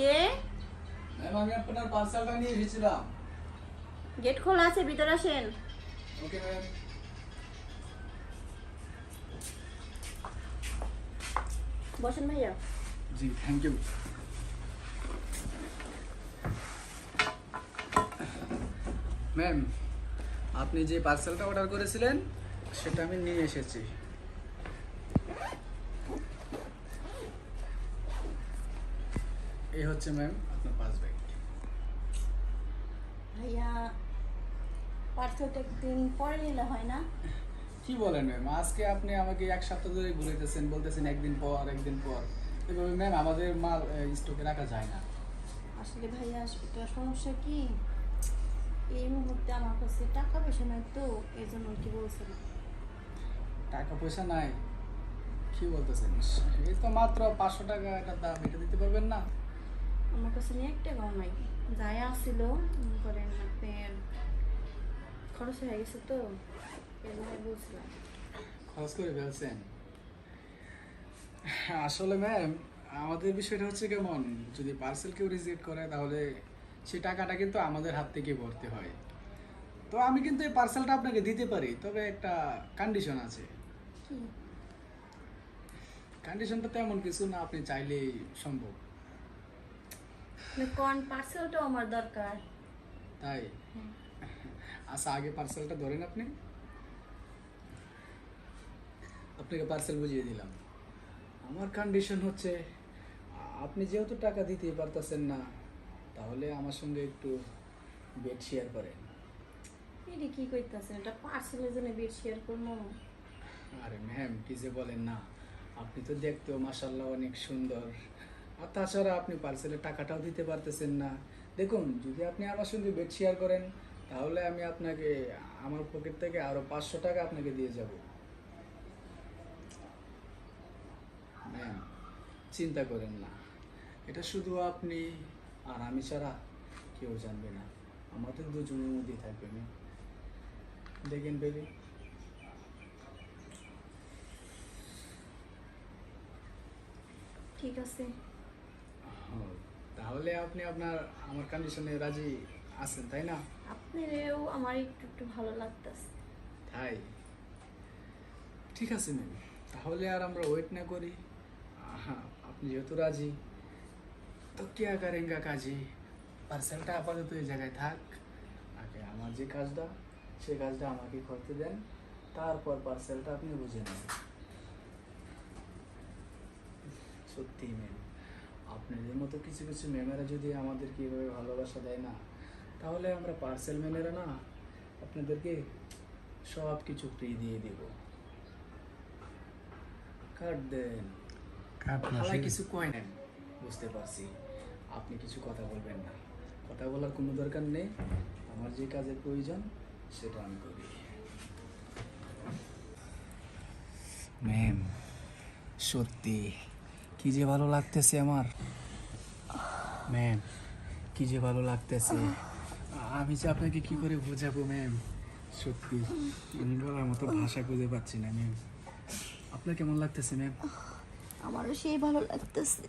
কে? Ma'am আমি আপনার পার্সেলটা নিয়ে এসেছিলাম। গেট খোলা আছে ভিতরে আসেন। Okay ma'am. বসেন ভাইয়া। জি থ্যাংক ইউ। ম্যাম আপনি যে পার্সেলটা অর্ডার করেছিলেন সেটা আমি নিয়ে এসেছি। এই হচ্ছে ম্যাম আপনার পাস ব্যাগ। ভাইয়া পার্সেলটা একদিন পরে নিলে হয় না? কি বলেন ম্যাম? আজকে আপনি আমাকে এক সপ্তাহ ধরে ঘুরাইতেছেন বলতেছেন একদিন পর একদিন পর। এভাবে ম্যাম আমাদের মাল স্টকে রাখা যায় না। আসলে ভাইয়া এটা সমস্যা কি? এই মুহূর্তে আমার কাছে টাকা পয়সা নাই তো এই জন্য কি বলছিলাম টাকা পয়সা নাই? কি বলতেছেন? এই তো মাত্র পাঁচশো টাকা একটা দাম এটা দিতে পারবেন না? আমার কাছে নিয়ে একটা গাও নাই। যাই আসছিল করেন আপনার খরচ হয়ে গেছে তো এই বলছিলাম। খরচ করে ফেলছেন? আসলে ম্যাম আমাদের বিষয়টা হচ্ছে কেমন যদি পার্সেল কেউ রিজেক্ট করে তাহলে সেই টাকাটা কিন্তু আমাদের হাত থেকে ভরতে হয়। তো আমি কিন্তু এই পার্সেলটা আপনাকে দিতে পারি তবে একটা কন্ডিশন আছে। কন্ডিশনটা তেমন কিছু না আপনি চাইলেই সম্ভব। কোন পার্সেলটাও আমার দরকার। তাই? হ্যাঁ। আচ্ছা আগে পার্সেলটা ধরেন আপনি। আপনাকে পার্সেল বুঝিয়ে দিলাম। আমার কন্ডিশন হচ্ছে আপনি যেহেতু টাকা দিতেই পারতেছেন না তাহলে আমার সঙ্গে একটু বেড শেয়ার করেন। এটা কি করতেছেন এটা পার্সেলের জন্য বেড শেয়ার করব। আরে ম্যাম কি যে বলেন না। আপনি তো দেখতেও মাসাল্লাহ অনেক সুন্দর। আর তাছাড়া আপনি পার্সেলের টাকাটাও দিতে পারতেছেন না। দেখুন, যদি আপনি আমার সঙ্গে বেড শেয়ার করেন, তাহলে আমি আপনাকে, আমার পকেট থেকে আরও পাঁচশো টাকা আপনাকে দিয়ে যাব। ম্যাম, চিন্তা করেন না। এটা শুধু আপনি আর আমি ছাড়া কেউ জানবে না। আমাদের দুজনের মধ্যেই থাকবে, ম্যাম। দেখেন বেবি ঠিক আছে। তাহলে আপনি আপনার আমার কন্ডিশনে রাজি আছেন তাই না? আপনারও আমার একটু একটু ভালো লাগতেছে। তাই? ঠিক আছে ম্যাম। তাহলে আর আমরা ওয়েট না করি। আপনি যেহেতু রাজি তো কিয়া করেঙ্গা কাজী? পার্সেলটা আপাতত এই জায়গায় থাক। আগে আমার যে কাজটা সেই কাজটা আমাকে করতে দেন। তারপর পার্সেলটা আপনি বুঝে নেন সত্যি ম্যাম। আপনাদের মতো কিছু কিছু ম্যামেরা যদি আমাদেরকে এভাবে ভালোবাসা দেয় না তাহলে আমরা পার্সেল ম্যানেরা না আপনাদেরকে সব কিছু ফ্রি দিয়ে দেব। কাট দেন কিছু কয় নেন বুঝতে পারছি। আপনি কিছু কথা বলবেন না। কথা বলার কোনো দরকার নেই। আমার যে কাজের প্রয়োজন সেটা আমি করি। ম্যাম সত্যি। কি যে ভালো লাগতেছে আমার। ম্যাম কি যে ভালো লাগতেছে। আমি যে আপনাকে কি করে বোঝাবো ম্যাম? সত্যি আমি বলার মতো ভাষা খুঁজে পাচ্ছি না ম্যাম। আপনার কেমন লাগতেছে ম্যাম? আমারও সেই ভালো লাগতেছে।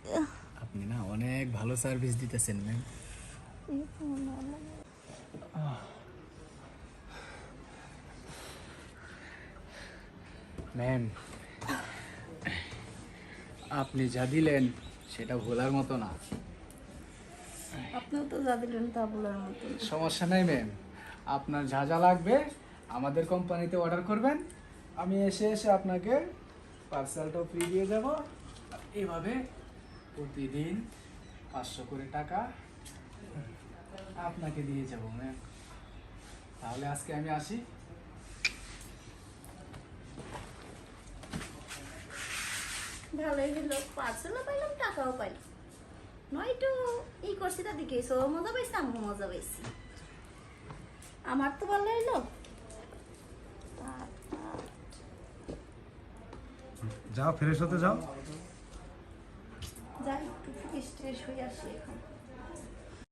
আপনি না অনেক ভালো সার্ভিস দিতেছেন ম্যাম। ম্যাম আপনি যা দিলেন সেটা ভোলার মতো না। আপনিও তো যা দিলেন তা মতো সমস্যা নেই ম্যাম। আপনার যা যা লাগবে আমাদের কোম্পানিতে অর্ডার করবেন। আমি এসে এসে আপনাকে পার্সেলটাও ফ্রি দিয়ে যাব। এভাবে প্রতিদিন পাঁচশো করে টাকা আপনাকে দিয়ে যাব ম্যাম। তাহলে আজকে আমি আসি। ভালোই হলো পার্সেলও পাইলাম টাকাও পাইলাম। নয় একটু ই করছি তা দিকে ও মজা পাইছি আমিও মজা পাইছি। আমার তো ভালো হইল। যাও ফ্রেশ হতে যাও। যাই একটু ফ্রেশ ট্রেশ হয়ে আসি এখন।